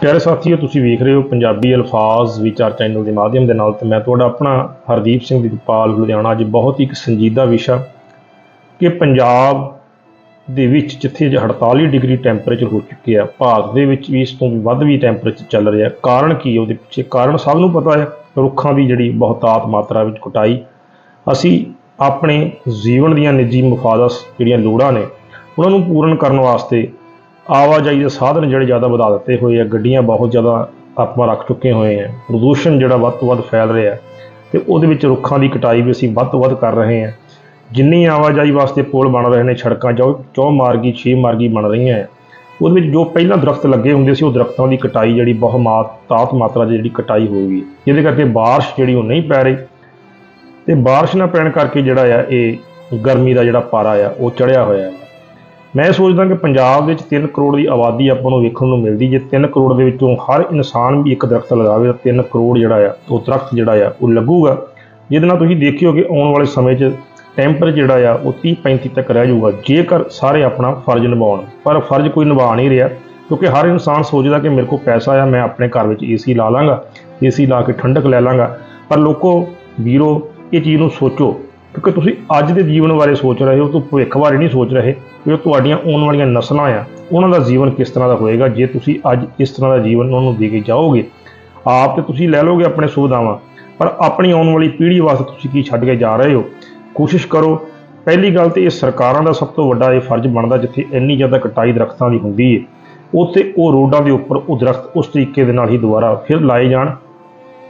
ਪਿਆਰੇ ਸਾਥੀਓ, ਤੁਸੀਂ ਵੇਖ ਰਹੇ ਹੋ ਪੰਜਾਬੀ ਅਲਫਾਜ਼ ਵਿਚਾਰ ਚੈਨਲ ਦੇ ਮਾਧਿਅਮ ਦੇ ਨਾਲ ਤੇ ਮੈਂ ਤੁਹਾਡਾ ਆਪਣਾ ਹਰਦੀਪ ਸਿੰਘ ਦੀਪਾਲ, ਲੁਧਿਆਣਾ। ਅੱਜ ਬਹੁਤ ਹੀ ਇੱਕ ਸੰਜੀਦਾ ਵਿਸ਼ਾ ਕਿ ਪੰਜਾਬ ਦੇ ਵਿੱਚ ਜਿੱਥੇ ਅੱਜ 48 ਡਿਗਰੀ ਟੈਂਪਰੇਚਰ ਹੋ ਚੁੱਕਿਆ ਭਾਰਤ ਦੇ ਵਿੱਚ ਵੀ ਇਸ ਤੋਂ ਵੀ ਵੱਧ ਵੀ ਟੈਂਪਰੇਚਰ ਚੱਲ ਰਿਹਾ ਕਾਰਨ ਕੀ ਹੈ ਉਹਦੇ ਪਿੱਛੇ? ਕਾਰਨ ਸਭ ਨੂੰ ਪਤਾ ਹੈ, ਰੁੱਖਾਂ ਦੀ ਜਿਹੜੀ ਬਹੁਤਾਤ ਮਾਤਰਾ ਵਿੱਚ ਕਟਾਈ। ਅਸੀਂ ਆਪਣੇ ਜੀਵਨ ਦੀਆਂ ਨਿੱਜੀ ਮੁਫਾਦਸ ਜਿਹੜੀਆਂ ਲੋੜਾਂ ਨੇ, ਉਹਨਾਂ ਨੂੰ ਪੂਰਨ ਕਰਨ ਵਾਸਤੇ ਆਵਾਜਾਈ ਦੇ ਸਾਧਨ ਜਿਹੜੇ ਜ਼ਿਆਦਾ ਵਧਾ ਦਿੱਤੇ ਹੋਏ ਆ, ਗੱਡੀਆਂ ਬਹੁਤ ਜ਼ਿਆਦਾ ਆਪਾਂ ਰੱਖ ਚੁੱਕੇ ਹੋਏ ਆ, ਪ੍ਰਦੂਸ਼ਣ ਜਿਹੜਾ ਵੱਧ ਤੋਂ ਵੱਧ ਫੈਲ ਰਿਹਾ ਤੇ ਉਹਦੇ ਵਿੱਚ ਰੁੱਖਾਂ ਦੀ ਕਟਾਈ ਵੀ ਅਸੀਂ ਵੱਧ ਤੋਂ ਵੱਧ ਕਰ ਰਹੇ ਹਾਂ ਜਿੰਨੀ ਆਵਾਜਾਈ ਵਾਸਤੇ ਪੁਲ ਬਣ ਰਹੇ ਨੇ, ਸੜਕਾਂ ਚੌ ਚੌ ਮਾਰਗੀ ਛੇ ਮਾਰਗੀ ਬਣ ਰਹੀਆਂ ਹੈ ਉਹਦੇ ਵਿੱਚ ਜੋ ਪਹਿਲਾਂ ਦਰਖਤ ਲੱਗੇ ਹੁੰਦੇ ਸੀ, ਉਹ ਦਰਖਤਾਂ ਦੀ ਕਟਾਈ ਜਿਹੜੀ ਬਹੁਤ ਮਾਤ ਮਾਤਰਾ 'ਚ ਜਿਹੜੀ ਕਟਾਈ ਹੋ ਗਈ ਜਿਹਦੇ ਕਰਕੇ ਬਾਰਿਸ਼ ਜਿਹੜੀ ਉਹ ਨਹੀਂ ਪੈ ਰਹੀ ਤੇ ਬਾਰਿਸ਼ ਨਾ ਪੈਣ ਕਰਕੇ ਜਿਹੜਾ ਆ, ਇਹ ਗਰਮੀ ਦਾ ਜਿਹੜਾ ਪਾਰਾ ਆ, ਉਹ ਚੜਿਆ ਹੋਇਆ। ਹੈ ਮੈਂ ਸੋਚਦਾ ਕਿ ਪੰਜਾਬ ਵਿੱਚ 3 ਕਰੋੜ ਦੀ ਆਬਾਦੀ ਆਪਾਂ ਨੂੰ ਵੇਖਣ ਨੂੰ ਮਿਲਦੀ, ਜੇ 3 ਕਰੋੜ ਦੇ ਵਿੱਚੋਂ ਹਰ ਇਨਸਾਨ ਵੀ ਇੱਕ ਦਰਖਤ ਲਗਾਵੇ ਤਾਂ 3 ਕਰੋੜ ਜਿਹੜਾ ਆ, ਉਹ ਦਰਖਤ ਜਿਹੜਾ ਆ, ਉਹ ਲੱਗੂਗਾ। ਜਿਹਦੇ ਨਾਲ ਤੁਸੀਂ ਦੇਖਿਓ ਕਿ ਆਉਣ ਵਾਲੇ ਸਮੇਂ 'ਚ ਟੈਂਪਰੇਚਰ ਜਿਹੜਾ ਆ, ਉਹ 30 35 ਤੱਕ ਰਹਿ ਜਾਊਗਾ, ਜੇਕਰ ਸਾਰੇ ਆਪਣਾ ਫਰਜ਼ ਨਿਭਾਉਣ। ਪਰ ਫਰਜ਼ ਕੋਈ ਨਿਭਾ ਨਹੀਂ ਰਿਹਾ, ਕਿਉਂਕਿ ਹਰ ਇਨਸਾਨ ਸੋਚਦਾ ਕਿ ਮੇਰੇ ਕੋਲ ਪੈਸਾ ਆ, ਮੈਂ ਆਪਣੇ ਘਰ ਵਿੱਚ ਏਸੀ ਲਾ ਲਾਂਗਾ, ਏਸੀ ਲਾ ਕੇ ਠੰਡਕ ਲੈ ਲਾਂਗਾ। ਪਰ ਲੋਕੋ, ਵੀਰੋ, ਇਹ ਚੀਜ਼ ਨੂੰ ਸੋਚੋ। ਕਿਉਂਕਿ ਤੁਸੀਂ ਅੱਜ ਦੇ ਜੀਵਨ ਬਾਰੇ ਸੋਚ ਰਹੇ ਹੋ ਤੋਂ ਭਵਿੱਖ ਬਾਰੇ ਨਹੀਂ ਸੋਚ ਰਹੇ ਕਿ ਉਹ ਤੁਹਾਡੀਆਂ ਆਉਣ ਵਾਲੀਆਂ ਨਸਲਾਂ ਆ, ਉਹਨਾਂ ਦਾ ਜੀਵਨ ਕਿਸ ਤਰ੍ਹਾਂ ਦਾ ਹੋਏਗਾ, ਜੇ ਤੁਸੀਂ ਅੱਜ ਇਸ ਤਰ੍ਹਾਂ ਦਾ ਜੀਵਨ ਉਹਨਾਂ ਨੂੰ ਦੇ ਕੇ ਜਾਓਗੇ, ਆਪ ਤੇ ਤੁਸੀਂ ਲੈ ਲਓਗੇ ਆਪਣੇ ਸੁਵਿਧਾਵਾਂ, ਪਰ ਆਪਣੀ ਆਉਣ ਵਾਲੀ ਪੀੜ੍ਹੀ ਵਾਸਤੇ ਤੁਸੀਂ ਕੀ ਛੱਡ ਕੇ ਜਾ ਰਹੇ ਹੋ? ਕੋਸ਼ਿਸ਼ ਕਰੋ, ਪਹਿਲੀ ਗੱਲ ਤੇ ਇਹ ਸਰਕਾਰਾਂ ਦਾ ਸਭ ਤੋਂ ਵੱਡਾ ਇਹ ਫਰਜ਼ ਬਣਦਾ ਜਿੱਥੇ ਇੰਨੀ ਜ਼ਿਆਦਾ ਕਟਾਈ ਦਰਖਤਾਂ ਦੀ ਹੁੰਦੀ ਹੈ ਉੱਥੇ ਉਹ ਰੋਡਾਂ ਦੇ ਉੱਪਰ ਉਹ ਦਰਖਤ ਉਸ ਤਰੀਕੇ ਦੇ ਨਾਲ ਹੀ ਦੁਬਾਰਾ ਫਿਰ ਲਾਏ ਜਾਣ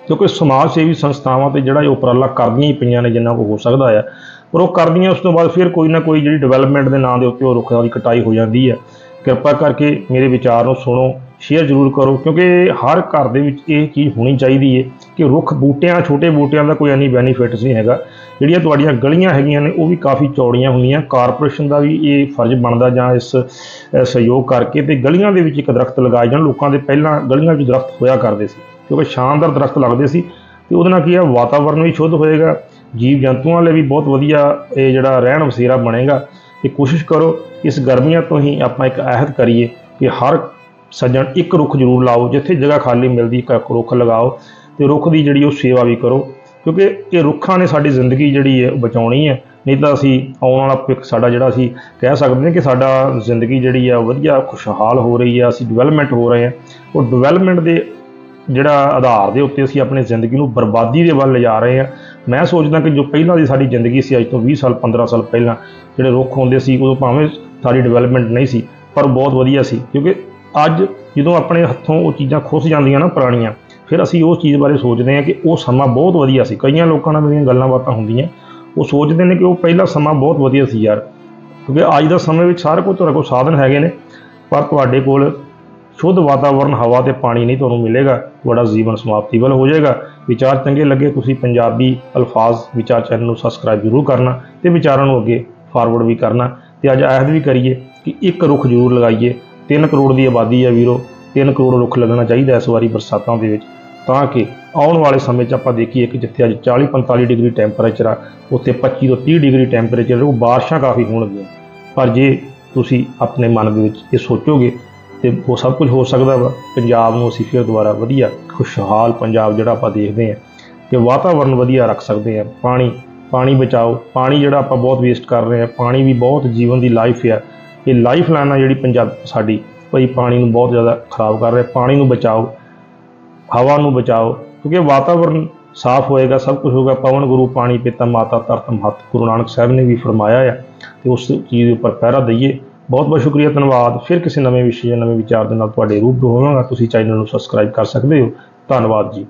ਕਿਉਂਕਿ ਸਮਾਜ ਸੇਵੀ ਸੰਸਥਾਵਾਂ ਤੇ ਜਿਹੜਾ ਇਹ ਉਪਰਾਲਾ ਕਰਦੀਆਂ ਹੀ ਪਈਆਂ ਨੇ ਜਿੰਨਾ ਕੋ ਹੋ ਸਕਦਾ ਆ ਪਰ ਉਹ ਕਰਦੀਆਂ ਉਸ ਤੋਂ ਬਾਅਦ ਫਿਰ ਕੋਈ ਨਾ ਕੋਈ ਜਿਹੜੀ ਡਿਵੈਲਪਮੈਂਟ ਦੇ ਨਾਂ ਦੇ ਉੱਤੇ ਉਹ ਰੁੱਖਾਂ ਦੀ ਕਟਾਈ ਹੋ ਜਾਂਦੀ ਹੈ ਕਿਰਪਾ ਕਰਕੇ ਮੇਰੇ ਵਿਚਾਰ ਨੂੰ ਸੁਣੋ ਸ਼ੇਅਰ ਜ਼ਰੂਰ ਕਰੋ, ਕਿਉਂਕਿ ਹਰ ਘਰ ਦੇ ਵਿੱਚ ਇਹ ਚੀਜ਼ ਹੋਣੀ ਚਾਹੀਦੀ ਹੈ ਕਿ ਰੁੱਖ ਬੂਟਿਆਂ, ਛੋਟੇ ਬੂਟਿਆਂ ਦਾ ਕੋਈ ਐਨੀ ਬੈਨੀਫਿਟਸ ਨਹੀਂ ਹੈਗਾ। ਜਿਹੜੀਆਂ ਤੁਹਾਡੀਆਂ ਗਲੀਆਂ ਹੈਗੀਆਂ ਨੇ, ਉਹ ਵੀ ਕਾਫੀ ਚੌੜੀਆਂ ਹੁੰਦੀਆਂ ਕਾਰਪੋਰੇਸ਼ਨ ਦਾ ਵੀ ਇਹ ਫਰਜ਼ ਬਣਦਾ ਜਾਂ ਇਸ ਸਹਿਯੋਗ ਕਰਕੇ ਤੇ ਗਲੀਆਂ ਦੇ ਵਿੱਚ ਇੱਕ ਦਰਖਤ ਲਗਾਏ ਜਾਣ, ਲੋਕਾਂ ਦੇ ਪਹਿਲਾਂ ਗਲੀਆਂ ਵਿੱਚ ਦਰਖਤ ਹੋਇਆ ਕਰਦੇ ਸੀ। ਕਿਉਂਕਿ ਸ਼ਾਨਦਾਰ ਦਰਖਤ ਲੱਗਦੇ ਸੀ ਤੇ ਉਹਦੇ ਨਾਲ ਕੀ ਹੈ ਵਾਤਾਵਰਣ ਵੀ ਸ਼ੁੱਧ ਹੋਏਗਾ, ਜੀਵ ਜੰਤੂਆਂ ਲਈ ਵੀ ਬਹੁਤ ਵਧੀਆ ਇਹ ਜਿਹੜਾ ਰਹਿਣ ਵਸੇਰਾ ਬਣੇਗਾ ਤੇ ਕੋਸ਼ਿਸ਼ ਕਰੋ ਇਸ ਗਰਮੀਆਂ ਤੋਂ ਹੀ ਆਪਾਂ ਇੱਕ ਅਹਿਦ ਕਰੀਏ ਕਿ ਹਰ ਸੱਜਣ ਇੱਕ ਰੁੱਖ ਜ਼ਰੂਰ ਲਾਓ, ਜਿੱਥੇ ਜਗ੍ਹਾ ਖਾਲੀ ਮਿਲਦੀ, ਇੱਕ ਰੁੱਖ ਲਗਾਓ ਤੇ ਰੁੱਖ ਦੀ ਜਿਹੜੀ ਉਹ ਸੇਵਾ ਵੀ ਕਰੋ, ਕਿਉਂਕਿ ਇਹ ਰੁੱਖਾਂ ਨੇ ਸਾਡੀ ਜ਼ਿੰਦਗੀ ਜਿਹੜੀ ਹੈ ਬਚਾਉਣੀ ਹੈ, ਨਹੀਂ ਤਾਂ ਅਸੀਂ ਆਉਣ ਵਾਲਾ ਭਵਿੱਖ ਸਾਡਾ ਜਿਹੜਾ ਅਸੀਂ ਕਹਿ ਸਕਦੇ ਹਾਂ ਕਿ ਸਾਡਾ ਜ਼ਿੰਦਗੀ ਜਿਹੜੀ ਆ, ਵਧੀਆ ਖੁਸ਼ਹਾਲ ਹੋ ਰਹੀ ਹੈ ਅਸੀਂ ਡਿਵੈਲਪਮੈਂਟ ਹੋ ਰਹੇ ਹਾਂ, ਉਹ ਡਿਵੈਲਪਮੈਂਟ ਦੇ ਜਿਹੜਾ ਆਧਾਰ ਦੇ ਉੱਤੇ ਅਸੀਂ ਆਪਣੀ ਜ਼ਿੰਦਗੀ ਨੂੰ ਬਰਬਾਦੀ ਦੇ ਵੱਲ ਲਿਜਾ ਰਹੇ ਹਾਂ। ਮੈਂ ਸੋਚਦਾ ਕਿ ਜੋ ਪਹਿਲਾਂ ਦੀ ਸਾਡੀ ਜ਼ਿੰਦਗੀ ਸੀ, ਅੱਜ ਤੋਂ 20 ਸਾਲ 15 ਸਾਲ ਪਹਿਲਾਂ ਜਿਹੜੇ ਰੁੱਖ ਹੁੰਦੇ ਸੀ, ਉਦੋਂ ਭਾਵੇਂ ਸਾਡੀ ਡਿਵੈਲਪਮੈਂਟ ਨਹੀਂ ਸੀ, ਪਰ ਬਹੁਤ ਵਧੀਆ ਸੀ। ਕਿਉਂਕਿ ਅੱਜ ਜਦੋਂ ਆਪਣੇ ਹੱਥੋਂ ਉਹ ਚੀਜ਼ਾਂ ਖੁੱਸ ਜਾਂਦੀਆਂ ਨਾ ਪੁਰਾਣੀਆਂ, ਫਿਰ ਅਸੀਂ ਉਸ ਚੀਜ਼ ਬਾਰੇ ਸੋਚਦੇ ਹਾਂ ਕਿ ਉਹ ਸਮਾਂ ਬਹੁਤ ਵਧੀਆ ਸੀ। ਕਈਆਂ ਲੋਕਾਂ ਨਾਲ ਮੇਰੀਆਂ ਗੱਲਾਂ ਬਾਤਾਂ ਹੁੰਦੀਆਂ। ਉਹ ਸੋਚਦੇ ਨੇ ਕਿ ਉਹ ਪਹਿਲਾ ਸਮਾਂ ਬਹੁਤ ਵਧੀਆ ਸੀ ਯਾਰ। ਕਿਉਂਕਿ ਅੱਜ ਦਾ ਸਮੇਂ ਵਿੱਚ ਸਾਰੇ ਕੋਲ ਤੁਹਾਡੇ ਕੋਲ ਸਾਧਨ ਹੈਗੇ ਨੇ, ਪਰ ਤੁਹਾਡੇ ਕੋਲ ਸ਼ੁੱਧ ਵਾਤਾਵਰਣ ਹਵਾ ਤੇ ਪਾਣੀ ਨਹੀਂ ਤੁਹਾਨੂੰ ਮਿਲੇਗਾ, ਤੁਹਾਡਾ ਜੀਵਨ ਸਮਾਪਤੀ ਵੱਲ ਹੋ ਜਾਏਗਾ। ਵਿਚਾਰ ਚੰਗੇ ਲੱਗੇ ਤੁਸੀਂ ਪੰਜਾਬੀ ਅਲਫਾਜ਼ ਵਿਚਾਰ ਚੈਨਲ ਨੂੰ ਸਬਸਕ੍ਰਾਈਬ ਜ਼ਰੂਰ ਕਰਨਾ ਤੇ ਵਿਚਾਰਾਂ ਨੂੰ ਅੱਗੇ ਫਾਰਵਰਡ ਵੀ ਕਰਨਾ। ਤੇ ਅੱਜ ਅਹਿਦ ਵੀ ਕਰੀਏ ਕਿ ਇੱਕ ਰੁੱਖ ਜ਼ਰੂਰ ਲਗਾਈਏ। 3 ਕਰੋੜ ਦੀ ਆਬਾਦੀ ਹੈ ਵੀਰੋ 3 ਕਰੋੜ ਰੁੱਖ ਲੱਗਣਾ ਚਾਹੀਦਾ ਇਸ ਵਾਰੀ ਬਰਸਾਤਾਂ ਦੇ ਵਿੱਚ। ਤਾਂ ਕਿ ਆਉਣ ਵਾਲੇ ਸਮੇਂ 'ਚ ਆਪਾਂ ਦੇਖੀਏ ਕਿ ਜਿੱਥੇ ਅੱਜ 40 45 ਡਿਗਰੀ ਟੈਂਪਰੇਚਰ ਆ, ਉੱਥੇ 25 ਤੋਂ 30 ਡਿਗਰੀ ਟੈਂਪਰੇਚਰ ਉਹ ਬਾਰਿਸ਼ਾਂ ਕਾਫੀ ਹੋਣਗੀਆਂ। ਪਰ ਜੇ ਤੁਸੀਂ ਆਪਣੇ ਮਨ ਦੇ ਵਿੱਚ ਇਹ ਸੋਚੋਗੇ ਤੇ ਉਹ ਸਭ ਕੁਝ ਹੋ ਸਕਦਾ ਵਾ। ਪੰਜਾਬ ਨੂੰ ਅਸੀਂ ਫਿਰ ਦੁਬਾਰਾ ਵਧੀਆ, ਖੁਸ਼ਹਾਲ ਪੰਜਾਬ ਜਿਹੜਾ ਆਪਾਂ ਦੇਖਦੇ ਹਾਂ ਕਿ ਵਾਤਾਵਰਣ ਵਧੀਆ ਰੱਖ ਸਕਦੇ ਹਾਂ। ਪਾਣੀ ਪਾਣੀ ਬਚਾਓ, ਪਾਣੀ ਜਿਹੜਾ ਆਪਾਂ ਬਹੁਤ ਵੇਸਟ ਕਰ ਰਹੇ ਹਾਂ। ਪਾਣੀ ਵੀ ਬਹੁਤ ਜੀਵਨ ਦੀ ਲਾਈਫ ਆ। ਇਹ ਲਾਈਫ ਲਾਈਨ ਆ ਜਿਹੜੀ ਪੰਜਾਬ ਸਾਡੀ, ਭਈ ਪਾਣੀ ਨੂੰ ਬਹੁਤ ਜ਼ਿਆਦਾ ਖਰਾਬ ਕਰ ਰਿਹਾ। ਪਾਣੀ ਨੂੰ ਬਚਾਓ, ਹਵਾ ਨੂੰ ਬਚਾਓ, ਕਿਉਂਕਿ ਵਾਤਾਵਰਣ ਸਾਫ਼ ਹੋਏਗਾ, ਸਭ ਕੁਝ ਹੋਗਾ ਪਵਨ ਗੁਰੂ, ਪਾਣੀ ਪਿਤਾ, ਮਾਤਾ ਧਰਤ ਮਹਤ ਗੁਰੂ ਨਾਨਕ ਸਾਹਿਬ ਨੇ ਵੀ ਫਰਮਾਇਆ ਆ। ਤੇ ਉਸ ਚੀਜ਼ ਦੇ ਉੱਪਰ ਪਹਿਰਾ ਦਈਏ। ਬਹੁਤ ਬਹੁਤ ਸ਼ੁਕਰੀਆ, ਧੰਨਵਾਦ। ਫਿਰ ਕਿਸੇ ਨਵੇਂ ਵਿਸ਼ੇ ਜਾਂ ਨਵੇਂ ਵਿਚਾਰ ਦੇ ਨਾਲ ਤੁਹਾਡੇ ਰੂਬਰੂ ਹੋਵਾਂਗਾ। ਤੁਸੀਂ ਚੈਨਲ ਨੂੰ ਸਬਸਕ੍ਰਾਈਬ ਕਰ ਸਕਦੇ ਹੋ। ਧੰਨਵਾਦ ਜੀ।